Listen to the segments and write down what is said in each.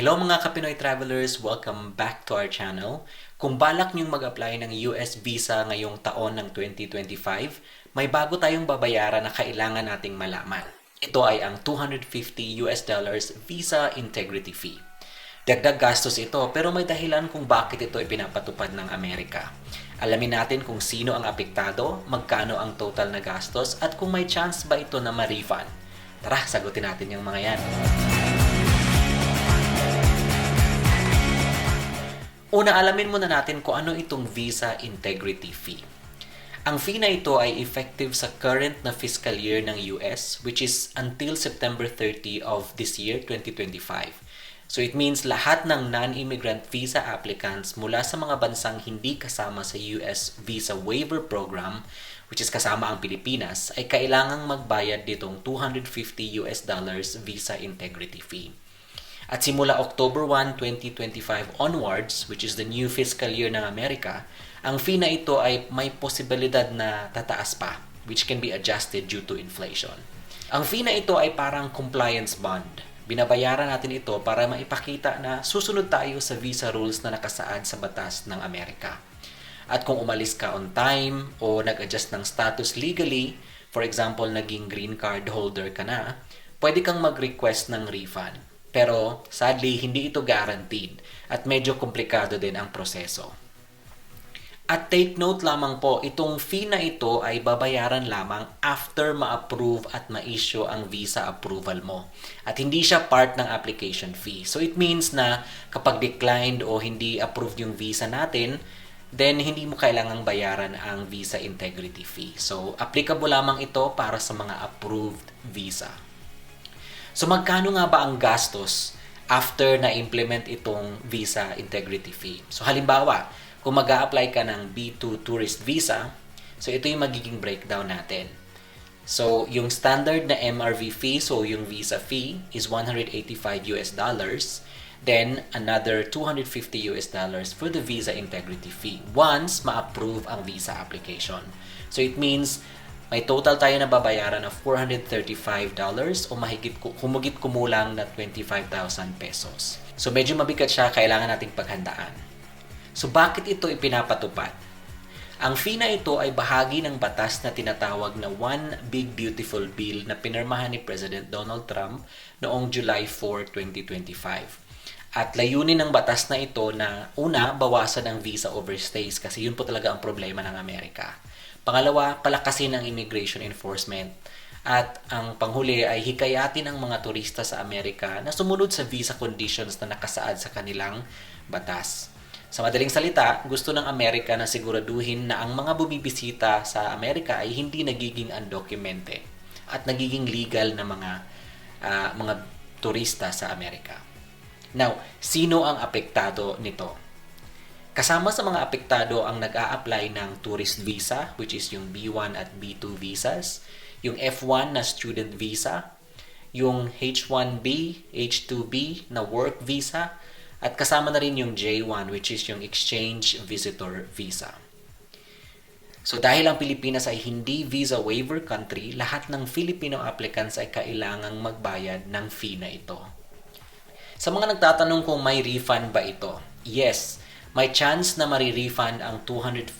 Hello mga Kapinoy Travelers! Welcome back to our channel. Kung balak niyong mag-apply ng US visa ngayong taon ng 2025, may bago tayong babayaran na kailangan nating malaman. Ito ay ang 250 US dollars Visa Integrity Fee. Dagdag gastos ito pero may dahilan kung bakit ito ipinapatupad ng Amerika. Alamin natin kung sino ang apektado, magkano ang total na gastos at kung may chance ba ito na ma-refund. Tara, sagutin natin yung mga yan. Una, alamin muna natin kung ano itong Visa Integrity Fee. Ang fee na ito ay effective sa current na fiscal year ng US which is until September 30 of this year, 2025. So it means lahat ng non-immigrant visa applicants mula sa mga bansang hindi kasama sa US Visa Waiver Program which is kasama ang Pilipinas ay kailangang magbayad ditong 250 US dollars Visa Integrity Fee. At simula October 1, 2025 onwards, which is the new fiscal year ng Amerika, ang fee na ito ay may posibilidad na tataas pa, which can be adjusted due to inflation. Ang fee na ito ay parang compliance bond. Binabayaran natin ito para maipakita na susunod tayo sa visa rules na nakasaad sa batas ng Amerika. At kung umalis ka on time o nag-adjust ng status legally, for example, naging green card holder ka na, pwede kang mag-request ng refund. Pero sadly, hindi ito guaranteed at medyo komplikado din ang proseso. At take note lamang po, itong fee na ito ay babayaran lamang after ma-approve at ma-issue ang visa approval mo. At hindi siya part ng application fee. So it means na kapag declined o hindi approved yung visa natin, then hindi mo kailangang bayaran ang visa integrity fee. So applicable lamang ito para sa mga approved visa. So magkano nga ba ang gastos after na implement itong visa integrity fee? So halimbawa, kung mag apply ka ng B2 tourist visa, so ito yung magiging breakdown natin. So yung standard na MRV fee, so yung visa fee is 185 US dollars. Then another 250 US dollars for the visa integrity fee once ma-approve ang visa application. So it means may total tayo na babayaran of $435 o mahigit humugit kumulang na 25,000 pesos. So medyo mabigat siya, kailangan nating paghandaan. So bakit ito ipinapatupad? Ang fee na ito ay bahagi ng batas na tinatawag na One Big Beautiful Bill na pinirmahan ni President Donald Trump noong July 4, 2025. At layunin ng batas na ito na una, bawasan ang visa overstays kasi yun po talaga ang problema ng Amerika. Pangalawa, palakasin ang immigration enforcement. At ang panghuli ay hikayatin ang mga turista sa Amerika na sumunod sa visa conditions na nakasaad sa kanilang batas. Sa madaling salita, gusto ng Amerika na siguraduhin na ang mga bumibisita sa Amerika ay hindi nagiging undocumented at nagiging legal na mga uh, mga turista sa Amerika. Now, sino ang apektado nito? Kasama sa mga apektado ang nag apply ng tourist visa, which is yung B1 at B2 visas, yung F1 na student visa, yung H1B, H2B na work visa, at kasama na rin yung J1 which is yung exchange visitor visa. So dahil ang Pilipinas ay hindi visa waiver country, lahat ng Filipino applicants ay kailangang magbayad ng fee na ito. Sa mga nagtatanong kung may refund ba ito, yes, may chance na mari-refund ang 250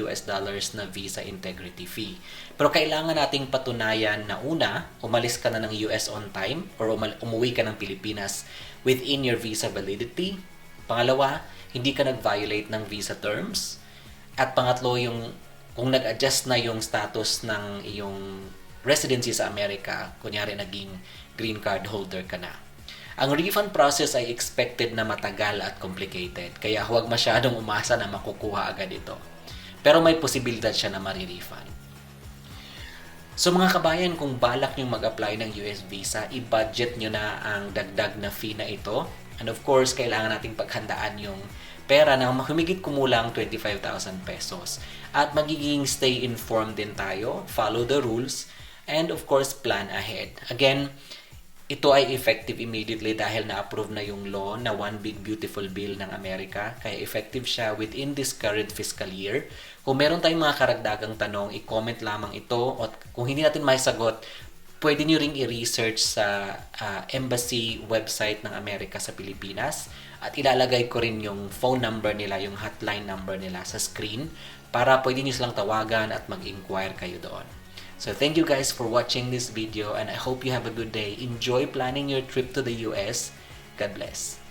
US dollars na visa integrity fee. Pero kailangan nating patunayan na una, umalis ka na ng US on time or umuwi ka ng Pilipinas within your visa validity. Pangalawa, hindi ka nag-violate ng visa terms. At pangatlo, yung kung nag-adjust na yung status ng iyong residency sa Amerika, kunyari naging green card holder ka na. Ang refund process ay expected na matagal at complicated, kaya huwag masyadong umasa na makukuha agad ito. Pero may posibilidad siya na mari-refund. So mga kabayan, kung balak nyo mag-apply ng US visa, i-budget nyo na ang dagdag na fee na ito. And of course, kailangan nating paghandaan yung pera na humigit kumulang 25,000 pesos. At magiging stay informed din tayo, follow the rules, and of course, plan ahead. Again, ito ay effective immediately dahil na-approve na yung law na One Big Beautiful Bill ng Amerika. Kaya effective siya within this current fiscal year. Kung meron tayong mga karagdagang tanong, i-comment lamang ito. At kung hindi natin may sagot, pwede nyo ring i-research sa ah, embassy website ng Amerika sa Pilipinas at ilalagay ko rin yung phone number nila, yung hotline number nila sa screen para pwede nyo silang tawagan at mag-inquire kayo doon. So thank you guys for watching this video and I hope you have a good day. Enjoy planning your trip to the US. God bless.